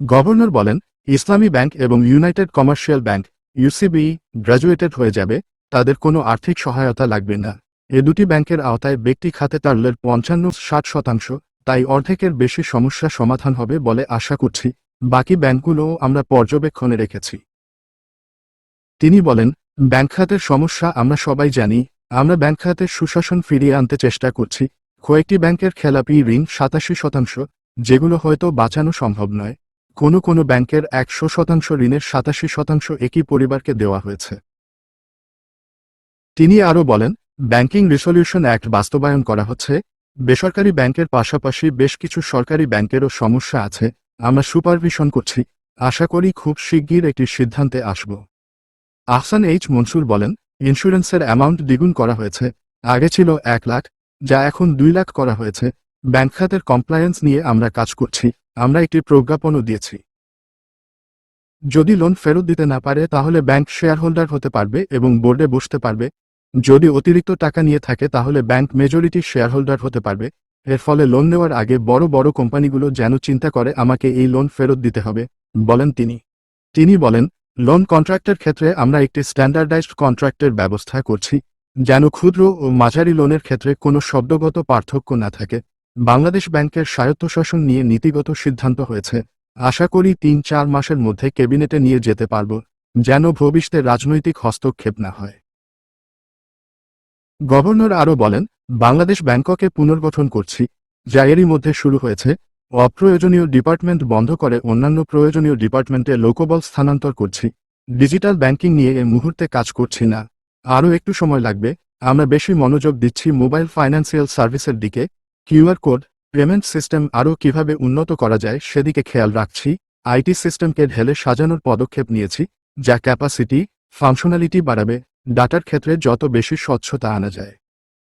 Governor বলেন, Islami bank এবং United Commercial Bank UCB graduated হয়ে যাবে, তাদের কোনো আর্থিক সহায়তা লাগবে না। এ দুটি ব্যাংকের আওতায় ব্যক্তি খাতে তারলের পঞ্চান্ন ষাট শতাংশ, তাই অর্ধেকের বেশি সমস্যা সমাধান হবে বলে আশা করছি। বাকি ব্যাংকগুলোও আমরা পর্যবেক্ষণে রেখেছি। তিনি বলেন, ব্যাংক খাতের সমস্যা আমরা সবাই জানি, আমরা ব্যাংক খাতের সুশাসন ফিরিয়ে আনতে চেষ্টা করছি। কয়েকটি ব্যাংকের খেলাপি ঋণ সাতাশি শতাংশ, যেগুলো হয়তো বাঁচানো সম্ভব নয়। কোনো কোনো ব্যাংকের একশো শতাংশ ঋণের সাতাশি শতাংশ একই পরিবারকে দেওয়া হয়েছে। তিনি আরও বলেন, ব্যাংকিং রিসলিউশন অ্যাক্ট বাস্তবায়ন করা হচ্ছে। বেসরকারি ব্যাংকের পাশাপাশি বেশ কিছু সরকারি ব্যাংকেরও সমস্যা আছে। আমরা সুপারভিশন করছি। আশা করি খুব শিগগির একটি সিদ্ধান্তে আসব। আহসান এইচ মনসুর বলেন, ইন্স্যুরেন্সের অ্যামাউন্ট দ্বিগুণ করা হয়েছে। আগে ছিল এক লাখ, যা এখন দুই লাখ করা হয়েছে। ব্যাংক খাতের কমপ্লায়েন্স নিয়ে আমরা কাজ করছি। আমরা একটি প্রজ্ঞাপনও দিয়েছি। যদি লোন ফেরত দিতে না পারে, তাহলে ব্যাংক শেয়ার হোল্ডার হতে পারবে এবং বোর্ডে বসতে পারবে। যদি অতিরিক্ত টাকা নিয়ে থাকে, তাহলে ব্যাংক মেজরিটি শেয়ার হোল্ডার হতে পারবে। এর ফলে লোন নেওয়ার আগে বড় বড় কোম্পানিগুলো যেন চিন্তা করে, আমাকে এই লোন ফেরত দিতে হবে, বলেন তিনি। তিনি বলেন, লোন কন্ট্রাক্টের ক্ষেত্রে আমরা একটি স্ট্যান্ডার্ডাইজড কন্ট্রাক্টের ব্যবস্থা করছি, যেন ক্ষুদ্র ও মাঝারি লোনের ক্ষেত্রে কোনো শব্দগত পার্থক্য না থাকে। বাংলাদেশ ব্যাংকের স্বায়ত্তশাসন নিয়ে নীতিগত সিদ্ধান্ত হয়েছে। আশা করি তিন চার মাসের মধ্যে ক্যাবিনেটে নিয়ে যেতে পারব, যেন ভবিষ্যতে রাজনৈতিক হস্তক্ষেপ না হয়। গভর্নর আরও বলেন, বাংলাদেশ ব্যাংককে পুনর্গঠন করছি, যা এরই মধ্যে শুরু হয়েছে। অপ্রয়োজনীয় ডিপার্টমেন্ট বন্ধ করে অন্যান্য প্রয়োজনীয় ডিপার্টমেন্টে লোকবল স্থানান্তর করছি। ডিজিটাল ব্যাংকিং নিয়ে এ মুহূর্তে কাজ করছি না। আরও একটু সময় লাগবে, আমরা বেশি মনোযোগ দিচ্ছি মোবাইল ফাইন্যান্সিয়াল সার্ভিসের দিকে। কিউআর কোড, পেমেন্ট সিস্টেম আরও কীভাবে উন্নত করা যায় সেদিকে খেয়াল রাখছি, আইটি সিস্টেমকে ঢেলে সাজানোর পদক্ষেপ নিয়েছি, যা ক্যাপাসিটি, ফাংশনালিটি বাড়াবে, ডাটার ক্ষেত্রে যত বেশি স্বচ্ছতা আনা যায়।